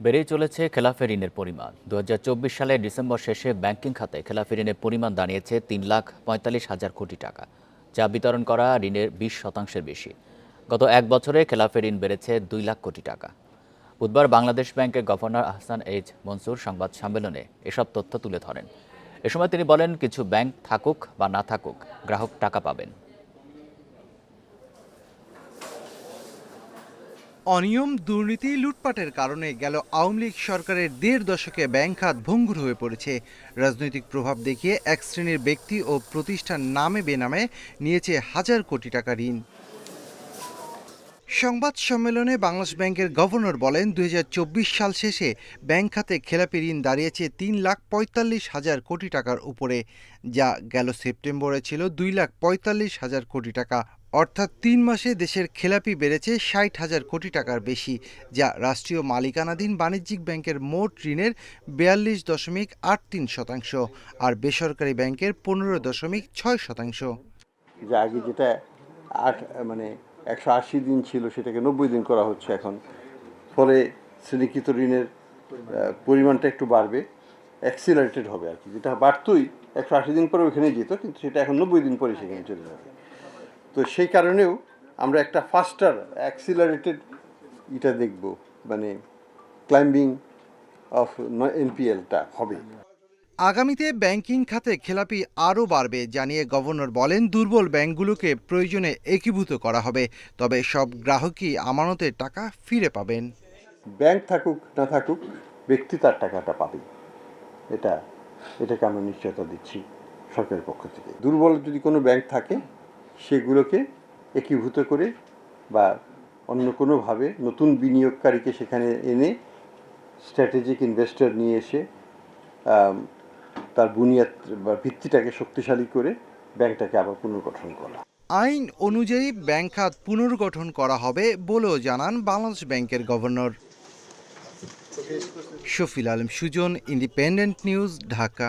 বেড়েই চলেছে খেলাফি ঋণের পরিমাণ। দু হাজার চব্বিশ সালে ডিসেম্বর শেষে ব্যাংকিং খাতে খেলাফি ঋণের পরিমাণ দাঁড়িয়েছে তিন লাখ পঁয়তাল্লিশ হাজার কোটি টাকা, যা বিতরণ করা ঋণের বিশ শতাংশের বেশি। গত এক বছরে খেলাফি ঋণ বেড়েছে দুই লাখ কোটি টাকা। বুধবার বাংলাদেশ ব্যাংকের গভর্নর আহসান এইচ মনসুর সংবাদ সম্মেলনে এসব তথ্য তুলে ধরেন। এ সময় তিনি বলেন, কিছু ব্যাংক থাকুক বা না থাকুক, গ্রাহক টাকা পাবেন। অনিয়ম দুর্নীতি লুটপাটের কারণে গেল আওয়ামী লীগ সরকারের দেড় দশকে ব্যাংক খাত ভঙ্গুর হয়ে পড়েছে। রাজনৈতিক প্রভাব দেখিয়ে এক শ্রেণির ব্যক্তি ও প্রতিষ্ঠান নামে বেনামে নিয়েছে হাজার কোটি টাকা ঋণ। সংবাদ সম্মেলনে বাংলাদেশ ব্যাংকের গভর্নর বলেন, দুই হাজার চব্বিশ সাল শেষে ব্যাংক খাতে খেলাপি ঋণ দাঁড়িয়েছে তিন লাখ পঁয়তাল্লিশ হাজার কোটি টাকার উপরে, যা গেল সেপ্টেম্বরে ছিল দুই লাখ পঁয়তাল্লিশ হাজার কোটি টাকা অর্থাৎ তিন মাসে দেশের খেলাপি বেড়েছে ষাট হাজার কোটি টাকার বেশি, যা রাষ্ট্রীয় মালিকানাধীন বাণিজ্যিক ব্যাংকের মোট ঋণের বিয়াল্লিশ দশমিক আট তিন শতাংশ আর বেসরকারি ব্যাংকের পনেরো দশমিক ছয় শতাংশ। যে আগে যেটা আট মানে একশো আশি দিন ছিল সেটাকে নব্বই দিন করা হচ্ছে এখন। ফলে শ্রেণীকৃত ঋণের পরিমাণটা একটু বাড়বে অ্যাক্সিলারেটেড হবে আর কি। যেটা বাড়তোই একশো আশি দিন পরে ওখানে যেত, কিন্তু সেটা এখন নব্বই দিন পরে সেখানে চলে যাবে। তো সেই কারণেও আমরা একটা ফাস্টার অ্যাক্সিলারেটেড এটা দেখব মানে ক্লাইম্বিং অফ এনপিএলটা হবে। আগামীতে ব্যাংকিং খাতে খেলাপি আরও বাড়বে জানিয়ে গভর্নর বলেন দুর্বল ব্যাংকগুলোকে প্রয়োজনে একীভূত করা হবে তবে সব গ্রাহকই আমানতের টাকা ফিরে পাবেন। ব্যাংক থাকুক না থাকুক ব্যক্তি তার টাকাটা পাবে। এটা এটাকে আমরা নিশ্চয়তা দিচ্ছি সরকারের পক্ষ থেকে। দুর্বল যদি কোনো ব্যাংক থাকে সেগুলোকে একীভূত করে বা অন্য কোনোভাবে নতুন বিনিয়োগকারীকে সেখানে এনে স্ট্র্যাটেজিক ইনভেস্টর নিয়ে এসে তার বুনিয়াদ বা ভিত্তিটাকে শক্তিশালী করে ব্যাংকটাকে আবার পুনর্গঠন করা। আইন অনুযায়ী ব্যাংক খাত পুনর্গঠন করা হবে বলেও জানান বাংলাদেশ ব্যাংকের governor. Shafil Alam Sujon, independent news, Dhaka.